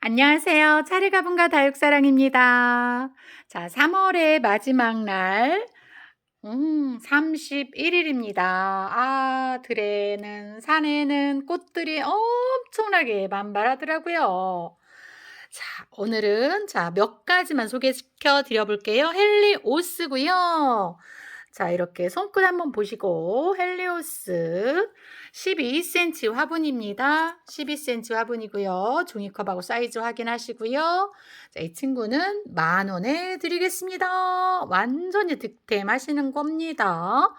안녕하세요. 차례가분과 다육사랑입니다. 자, 3월의 마지막 날, 음, 31일입니다. 아, 들에는, 산에는 꽃들이 엄청나게 만발하더라고요. 자, 오늘은 자, 몇 가지만 소개시켜 드려 볼게요. 헬리오스고요. 자, 이렇게 손끝 한번 보시고 헬리오스 12cm 화분입니다. 12cm 화분이고요. 종이컵하고 사이즈 확인하시고요. 자, 이 친구는 만 원에 드리겠습니다. 완전히 득템하시는 겁니다.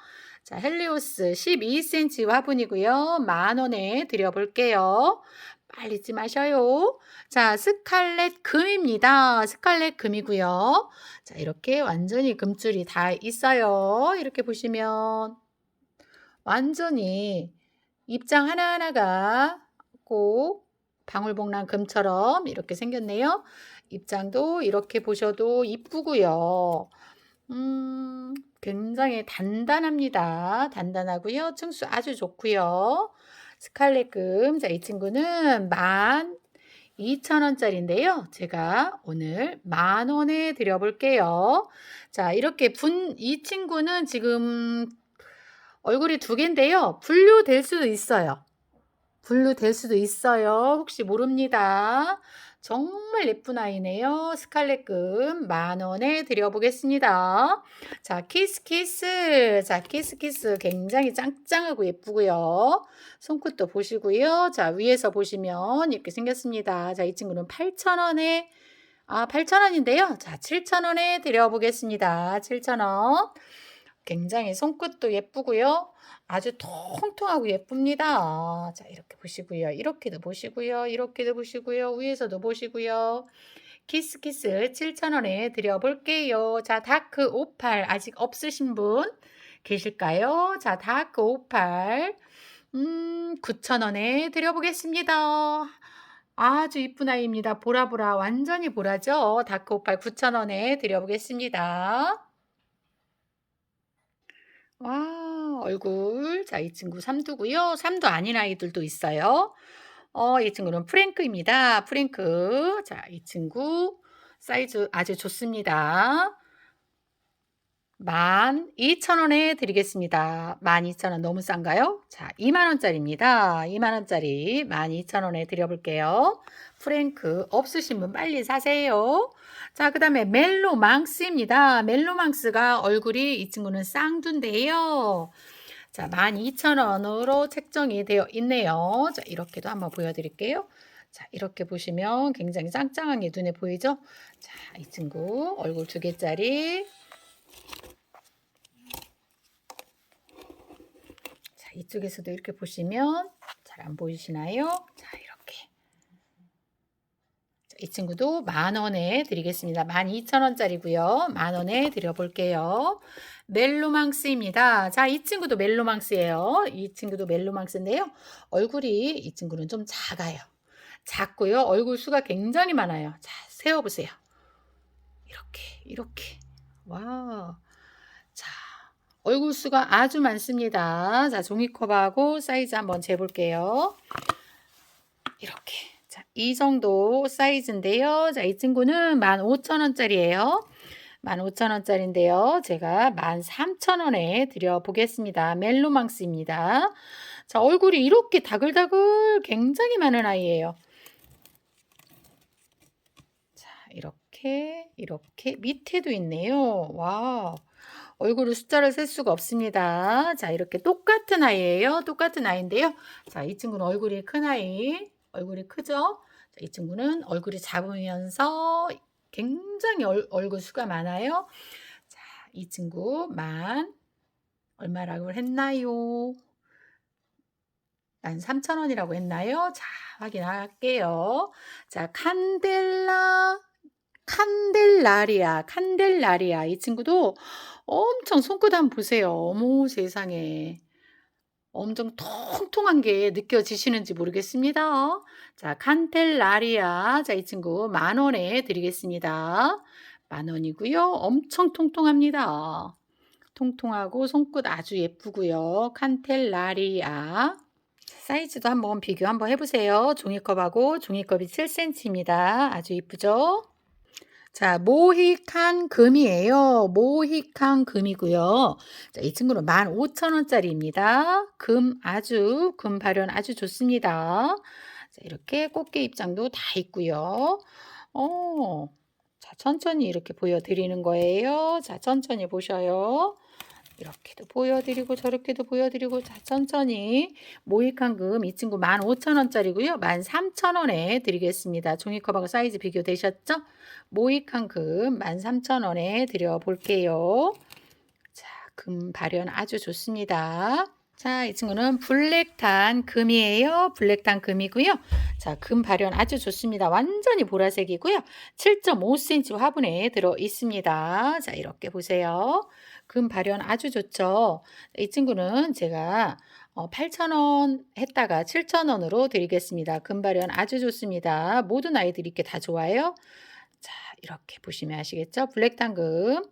자, 헬리오스 12cm 화분이고요. 만 원에 드려볼게요. 빨리 잊지 마셔요. 자, 스칼렛 금입니다. 스칼렛 금이고요. 자, 이렇게 완전히 금줄이 다 있어요. 이렇게 보시면 완전히 입장 하나하나가 꼭 방울복랑 금처럼 이렇게 생겼네요. 입장도 이렇게 보셔도 이쁘고요. 음, 굉장히 단단합니다. 단단하고요. 층수 아주 좋고요. 스칼렛금. 자, 이 친구는 만 2,000원짜리인데요. 제가 오늘 만 원에 드려볼게요. 자, 이렇게 분, 이 친구는 지금 얼굴이 두 개인데요. 분류될 수도 있어요. 분류될 수도 있어요. 혹시 모릅니다. 정말 예쁜 아이네요. 스칼렛금 만 원에 드려보겠습니다. 자, 키스 키스. 자, 키스 키스 굉장히 짱짱하고 예쁘고요. 손끝도 보시고요. 자, 위에서 보시면 이렇게 생겼습니다. 자, 이 친구는 8,000원에 아, 8,000원인데요. 자, 7,000원에 드려보겠습니다. 7,000원. 굉장히 손끝도 예쁘고요. 아주 통통하고 예쁩니다. 자, 이렇게 보시고요. 이렇게도 보시고요. 이렇게도 보시고요. 위에서도 보시고요. 키스키스 7,000원에 드려볼게요. 자, 다크 58 아직 없으신 분 계실까요? 자, 다크 58 음, 9,000원에 드려보겠습니다. 아주 이쁜 아이입니다. 보라보라 완전히 보라죠? 다크 58 9,000원에 드려보겠습니다. 와, 얼굴. 자, 이 친구 삼두고요. 삼두 아닌 아이들도 있어요. 어, 이 친구는 프랭크입니다. 프랭크. 자, 이 친구 사이즈 아주 좋습니다. 12,000원에 드리겠습니다. 12,000원 너무 싼가요? 자, 2만원짜리입니다. 2만원짜리 12,000원에 드려볼게요. 프랭크 없으신 분 빨리 사세요. 자, 그 다음에 멜로망스입니다. 멜로망스가 얼굴이 이 친구는 쌍두인데요. 자, 12,000원으로 책정이 되어 있네요. 자, 이렇게도 한번 보여드릴게요. 자, 이렇게 보시면 굉장히 짱짱하게 눈에 보이죠? 자, 이 친구 얼굴 두 개짜리. 이쪽에서도 이렇게 보시면 잘 안 보이시나요? 자, 이렇게. 자, 이 친구도 만 원에 드리겠습니다. 12,000원짜리고요. 만 원에 드려볼게요. 멜로망스입니다. 자, 이 친구도 멜로망스예요. 이 친구도 멜로망스인데요. 얼굴이 이 친구는 좀 작아요. 작고요. 얼굴 수가 굉장히 많아요. 자, 세워보세요. 이렇게, 이렇게. 와. 자, 얼굴 수가 아주 많습니다. 자, 종이컵하고 사이즈 한번 재볼게요. 이렇게. 자, 이 정도 사이즈인데요. 자, 이 친구는 15,000원짜리예요. 15,000원짜리인데요. 제가 13,000원에 드려보겠습니다. 멜로망스입니다. 자, 얼굴이 이렇게 다글다글 굉장히 많은 아이예요. 자, 이렇게, 이렇게 밑에도 있네요. 와. 얼굴을 숫자를 셀 수가 없습니다. 자, 이렇게 똑같은 아이예요. 똑같은 아이인데요. 자, 이 친구는 얼굴이 큰 아이. 얼굴이 크죠? 자, 이 친구는 얼굴이 작으면서 굉장히 얼, 얼굴 수가 많아요. 자, 이 친구 만 얼마라고 했나요? 만 3,000원이라고 했나요? 자, 확인할게요. 자, 칸델라 칸델라리아, 칸델라리아. 이 친구도 엄청 손끝 한번 보세요. 어머 세상에. 엄청 통통한 게 느껴지시는지 모르겠습니다. 자, 칸텔라리아. 자, 이 친구 만 원에 드리겠습니다. 만 원이고요. 엄청 통통합니다. 통통하고 손끝 아주 예쁘고요. 칸텔라리아. 사이즈도 한번 비교 한번 해보세요. 종이컵하고 종이컵이 7cm입니다. 아주 이쁘죠? 자, 모히칸 금이에요. 모히칸 금이고요. 자, 이 친구는 15,000원짜리입니다. 금 아주 금 발현 아주 좋습니다. 자, 이렇게 꽃게 입장도 다 있고요. 어. 자, 천천히 이렇게 보여 드리는 거예요. 자, 천천히 보셔요. 이렇게도 보여드리고 저렇게도 보여드리고 자 천천히 모이칸금 이 친구 15,000원짜리고요. 13,000원에 드리겠습니다. 종이컵하고 사이즈 비교되셨죠? 모이칸금 13,000원에 드려볼게요. 자, 금 발현 아주 좋습니다. 자, 이 친구는 블랙탄 금이에요. 블랙탄 금이고요. 자, 금 발현 아주 좋습니다. 완전히 보라색이고요. 7.5cm 화분에 들어 있습니다. 자, 이렇게 보세요. 금 발현 아주 좋죠. 이 친구는 제가 8,000원 했다가 7,000원으로 드리겠습니다. 금 발현 아주 좋습니다. 모든 아이들이 이렇게 다 좋아해요. 자, 이렇게 보시면 아시겠죠? 블랙탄금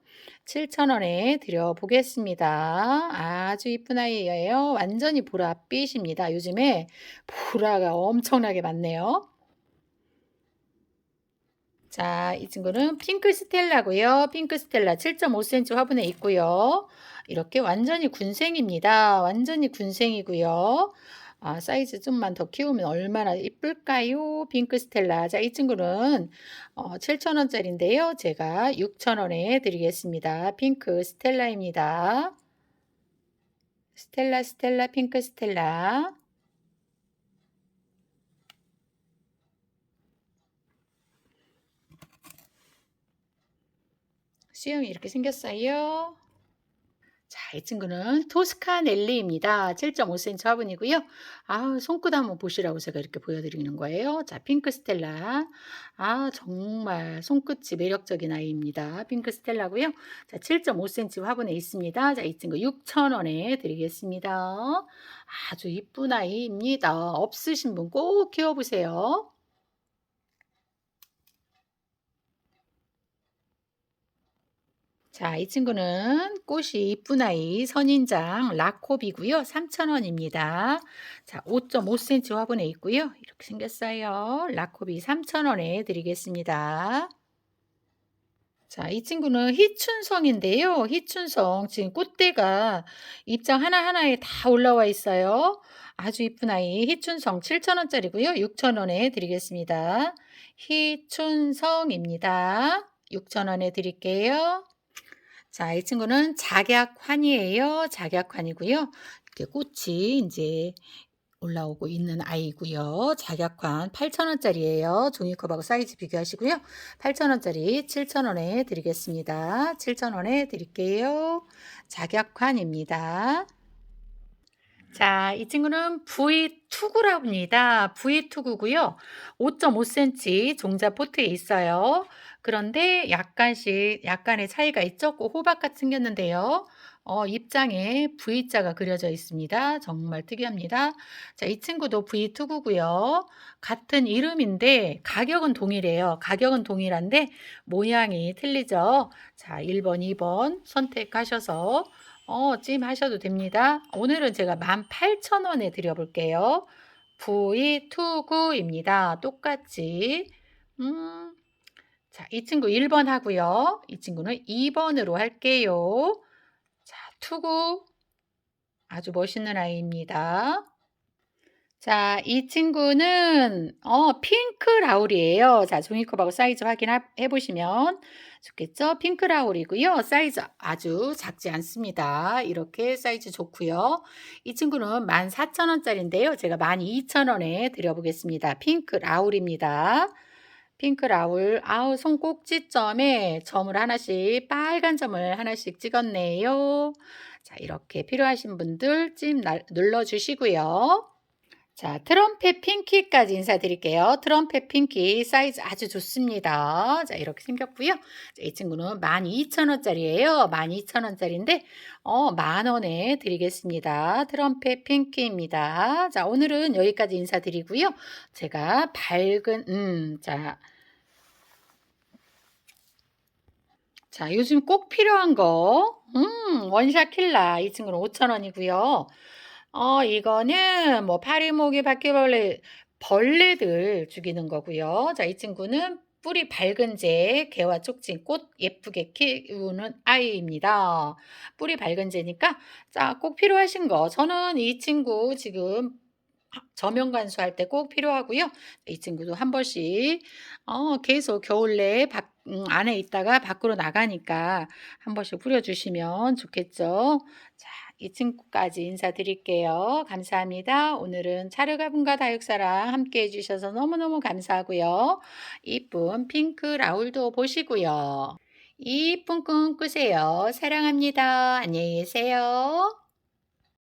7,000원에 드려보겠습니다. 아주 이쁜 아이예요. 완전히 보랏빛입니다. 요즘에 보라가 엄청나게 많네요. 자, 이 친구는 핑크 스텔라고요. 핑크 스텔라 7.5cm 화분에 있고요. 이렇게 완전히 군생입니다. 완전히 군생이고요. 아, 사이즈 좀만 더 키우면 얼마나 이쁠까요? 핑크 스텔라. 자, 이 친구는 어, 7,000원짜리인데요. 제가 6,000원에 드리겠습니다. 핑크 스텔라입니다. 스텔라, 스텔라, 핑크 스텔라. 수영이 이렇게 생겼어요. 자, 이 친구는 토스카넬리입니다. 7.5cm 화분이고요. 아, 손끝 한번 보시라고 제가 이렇게 보여드리는 거예요. 자, 핑크 스텔라. 아, 정말 손끝이 매력적인 아이입니다. 핑크 스텔라고요. 자, 7.5cm 화분에 있습니다. 자, 이 친구 6,000원에 드리겠습니다. 아주 이쁜 아이입니다. 없으신 분 꼭 키워보세요. 자, 이 친구는 꽃이 이쁜 아이 선인장 라코비고요. 3,000원입니다. 자, 5.5cm 화분에 있고요. 이렇게 생겼어요. 라코비 3,000원에 드리겠습니다. 자, 이 친구는 희춘성인데요. 희춘성 지금 꽃대가 입장 하나하나에 다 올라와 있어요. 아주 이쁜 아이 희춘성 7,000원짜리고요. 6,000원에 드리겠습니다. 희춘성입니다. 6,000원에 드릴게요. 자, 이 친구는 작약환이에요. 작약환이고요. 이렇게 꽃이 이제 올라오고 있는 아이고요. 작약환 8,000원짜리예요. 종이컵하고 사이즈 비교하시고요. 8,000원짜리 7,000원에 드리겠습니다. 7,000원에 드릴게요. 작약환입니다. 자, 이 친구는 V2구라고 합니다. V2구고요. 5.5cm 종자 포트에 있어요. 그런데 약간씩 약간의 차이가 있죠. 꼭 호박같이 생겼는데요. 어, 입장에 V자가 그려져 있습니다. 정말 특이합니다. 자, 이 친구도 V2구고요. 같은 이름인데 가격은 동일해요. 가격은 동일한데 모양이 틀리죠. 자, 1번, 2번 선택하셔서 어, 찜 하셔도 됩니다. 오늘은 제가 18,000원에 드려볼게요. V2구입니다. 똑같이. 음, 자, 이 친구 1번 하고요. 이 친구는 2번으로 할게요. 자, 투구. 아주 멋있는 아이입니다. 자, 이 친구는 어, 핑크 라울이에요. 자, 종이컵하고 사이즈 확인해 보시면 좋겠죠? 핑크 라울이고요. 사이즈 아주 작지 않습니다. 이렇게 사이즈 좋고요. 이 친구는 14,000원짜리인데요. 제가 12,000원에 드려 보겠습니다. 핑크 라울입니다. 핑크 라울 아우 손 꼭지점에 점을 하나씩 빨간 점을 하나씩 찍었네요. 자 이렇게 필요하신 분들 찜 눌러주시고요. 자, 트럼펫 핑키까지 인사드릴게요. 트럼펫 핑키 사이즈 아주 좋습니다. 자, 이렇게 생겼고요. 자, 이 친구는 12,000원짜리예요. 12,000원짜리인데 어, 만 원에 드리겠습니다. 트럼펫 핑키입니다. 자, 오늘은 여기까지 인사드리고요. 제가 밝은 음, 자, 자, 요즘 꼭 필요한 거, 음, 원샷 킬라. 이 친구는 5,000원이고요. 어 이거는 뭐 파리모기, 바퀴벌레, 벌레들 죽이는 거고요. 자 이 친구는 뿌리 밝은 재, 개와 쪽진, 꽃 예쁘게 키우는 아이입니다. 뿌리 밝은 재니까 자 꼭 필요하신 거 저는 이 친구 지금 하 저면 관수할 때 꼭 필요하고요. 이 친구도 한 번씩 어 계속 겨울 내에 밖 음 안에 있다가 밖으로 나가니까 한 번씩 뿌려 주시면 좋겠죠. 자 이 친구까지 인사드릴게요. 감사합니다. 오늘은 차르가분과 다육사랑 함께 해 주셔서 너무너무 감사하고요. 이쁜 핑크 라울도 보시고요. 이쁜 꿈 꾸세요. 사랑합니다. 안녕히 계세요.